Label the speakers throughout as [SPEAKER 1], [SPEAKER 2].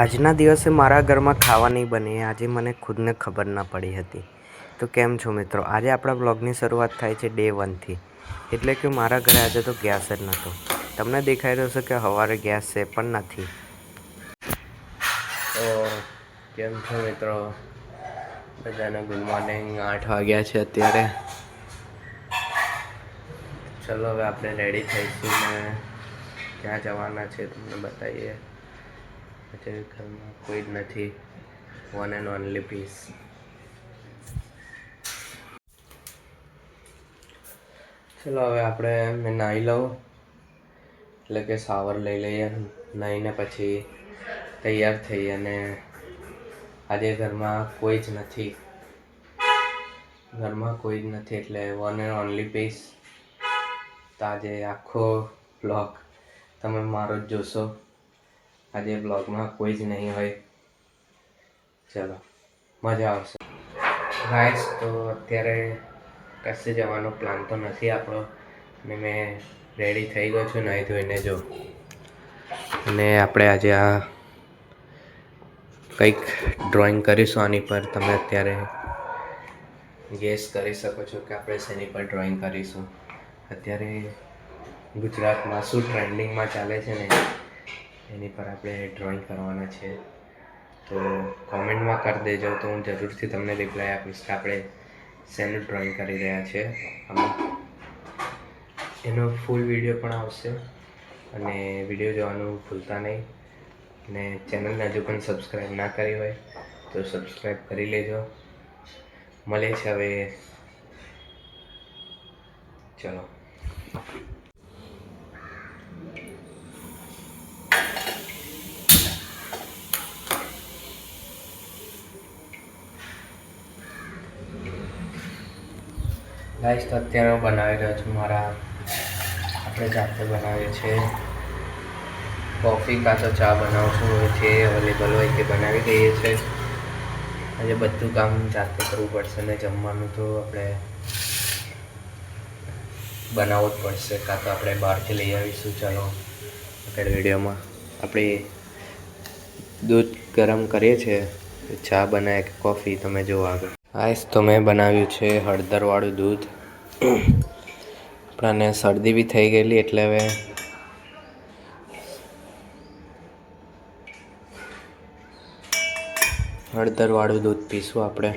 [SPEAKER 1] આજના દિવસે મારા ઘરમાં ખાવા નહીં બને આજે મને ખુદને ખબર ના પડી હતી. તો કેમ છો મિત્રો? આજે આપણા બ્લોગની શરૂઆત થાય છે ડે વનથી. એટલે કે મારા ઘરે આજે તો ગેસ જ નહોતો. તમને દેખાઈ રહ્યો છે કે સવારે ગેસ છે પણ નથી. તો કેમ છો મિત્રો? બધાને ગુડ મોર્નિંગ. આઠ વાગ્યા છે અત્યારે. ચલો હવે આપણે રેડી થઈશું ને ક્યાં જવાના છે તમને બતાવીએ. અત્યારે ઘરમાં કોઈ જ નથી. વન એન્ડ ઓનલી પીસ ચલો હવે આપણે મેં નાહી લઉં. એટલે કે શાવર લઈ લઈએ. નાહીને પછી તૈયાર થઈ અને આજે ઘરમાં કોઈ જ નથી. ઘરમાં કોઈ જ નથી એટલે વન એન્ડ ઓનલી પીસ તો આજે આખો બ્લોગ તમે મારો જ જોશો. આજે બ્લોગમાં કોઈ જ નહીં હોય. ચલો, મજા આવશે. ગાઈસ તો અત્યારે કશે જવાનો પ્લાન તો નથી આપણો. અને મેં રેડી થઈ ગયો છું નહીં ધોઈને જો. અને આપણે આજે આ કંઈક ડ્રોઈંગ કરીશું આની પર. તમે અત્યારે ગેસ કરી શકો છો કે આપણે શેની પર ડ્રોઈંગ કરીશું. અત્યારે ગુજરાતમાં શું ટ્રેન્ડિંગમાં ચાલે છે ને? એની પર આપણે ડ્રોઈંગ કરવાના છે. તો કોમેન્ટમાં કરી દેજો તો હું જરૂરથી તમને રિપ્લાય આપીશ કે આપણે શેનું ડ્રોઈંગ કરી રહ્યા છે. અમે એનો ફૂલ વીડિયો પણ આવશે અને વીડિયો જોવાનું ભૂલતા નહીં. અને ચેનલને હજુ પણ સબસ્ક્રાઈબ ના કરી હોય તો સબસ્ક્રાઈબ કરી લેજો. મળે છે હવે. ચલો. ગાઈસ તો અત્યારે હું બનાવી રહ્યો છું મારા, આપણે જાતે બનાવીએ છીએ. કોફી કાં તો ચા બનાવું છું છે અવેલેબલ હોય તે બનાવી દઈએ છીએ. આજે બધું કામ જાતે કરવું પડશે ને જમવાનું તો આપણે બનાવવું જ પડશે, કાં તો આપણે બહારથી લઈ આવીશું. ચાલો, આગળ વિડીયોમાં આપણે દૂધ ગરમ કરીએ છીએ, ચા બનાવે કે કોફી તમે જુઓ આગળ. આઈસ તો મેં બનાવ્યું છે, હળદરવાળું દૂધ. આપણાને શરદી બી થઈ ગયેલી એટલે હવે હળદરવાળું દૂધ પીશું આપણે.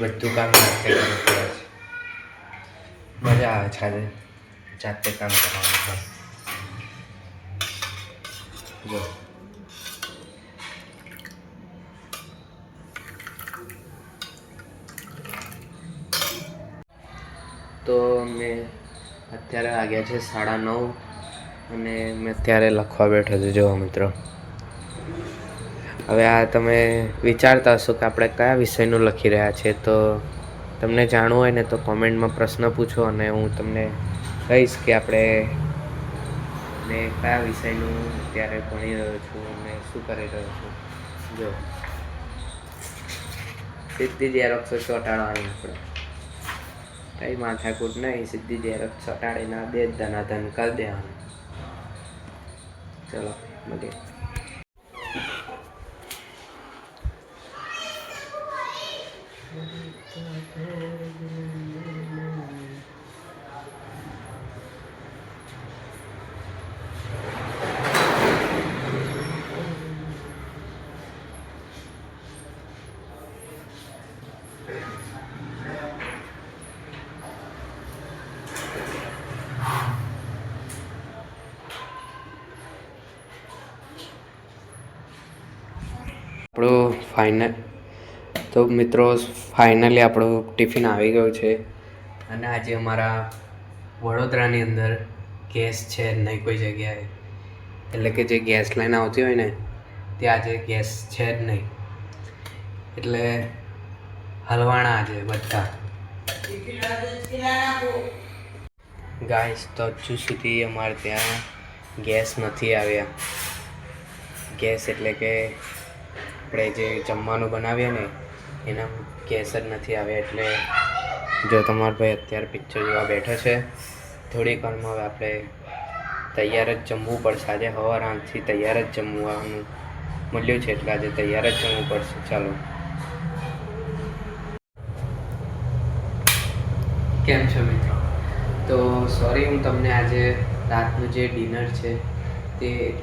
[SPEAKER 1] બધું કામ મજા આવે છે જાતે કામ કરવાનું જો. તો મેં અત્યારે વાગ્યા છે સાડા નવ અને મેં અત્યારે લખવા બેઠો છું જો, મિત્રો. હવે આ તમે વિચારતા હશો કે આપણે કયા વિષયનું લખી રહ્યા છીએ તો તમને જાણવું હોય ને તો કોમેન્ટમાં પ્રશ્ન પૂછો અને હું તમને કહીશ કે આપણે મેં કયા વિષયનું અત્યારે ભણી રહ્યો છું અને શું કરી રહ્યો છું. જો. સીધી ઝેરોક્ષ ચોંટાડવાની આપણે. કઈ માથાકૂટ નહીં સીધી ઝેરોક્ષ ચોંટાડીને બે ધનાધન કરી દેવાનું. ચલો, મળીએ. આપણું ફાઇનલ તો મિત્રો ફાઇનલી આપણું ટિફિન આવી ગયું છે. અને આજે અમારા વડોદરાની અંદર ગેસ છે નહીં કોઈ જગ્યાએ. એટલે કે જે ગેસ લાઈન આવતી હોય ને, ત્યાં આજે ગેસ છે જ નહીં. એટલે હલવાણા આજે બધા. ગાઈસ તો હજુ સુધી અમારે ત્યાં ગેસ નથી આવ્યા. ગેસ એટલે કે આપણે જે જમવાનું બનાવીએ ને, એના કેસ જ નથી આવ્યા એટલે જો તમારો ભાઈ અત્યારે પિક્ચર જોવા બેઠો છે, થોડીક વારમાં હવે આપણે તૈયાર જ જમવું પડશે. આજે હવાર આઠથી તૈયાર જ જમવાનું મળ્યું છે, એટલે આજે તૈયાર જ જમવું પડશે. ચાલો. કેમ છો મિત્રો? તો સોરી હું તમને આજે રાતનું જે ડિનર છે, તે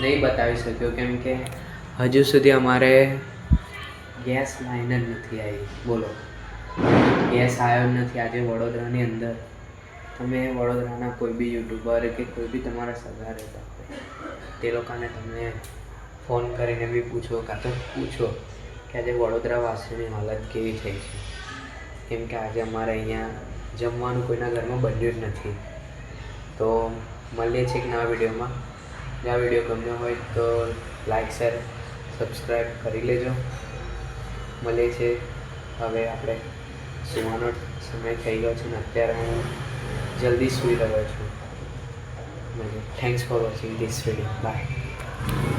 [SPEAKER 1] નહીં બતાવી શક્યો. કેમ કે હજુ સુધી અમારે ગેસ લાઈન જ નથી આવી. બોલો. ગેસ આવ્યો જ નથી આજે વડોદરાની અંદર. તમે વડોદરાના કોઈ બી યુટ્યુબર કે કોઈ બી તમારા સગા રહેતા તે લોકોને તમે ફોન કરીને બી પૂછો કાં તો પૂછો કે આજે વડોદરા વાસીની હાલત કેવી થઈ છે. કેમ કે આજે અમારે અહીંયા જમવાનું કોઈના ઘરમાં બન્યું જ નથી. તો મળીએ છીએ એક નવા વિડીયોમાં. આ વીડિયો ગમ્યો હોય તો લાઈક, શેર સબસ્ક્રાઈબ કરી લેજો. મળે છે. હવે આપણે સુવાનો સમય થઈ ગયો છે ને અત્યારે હું જલ્દી સૂઈ રહ્યો છું. Thanks for watching this video bye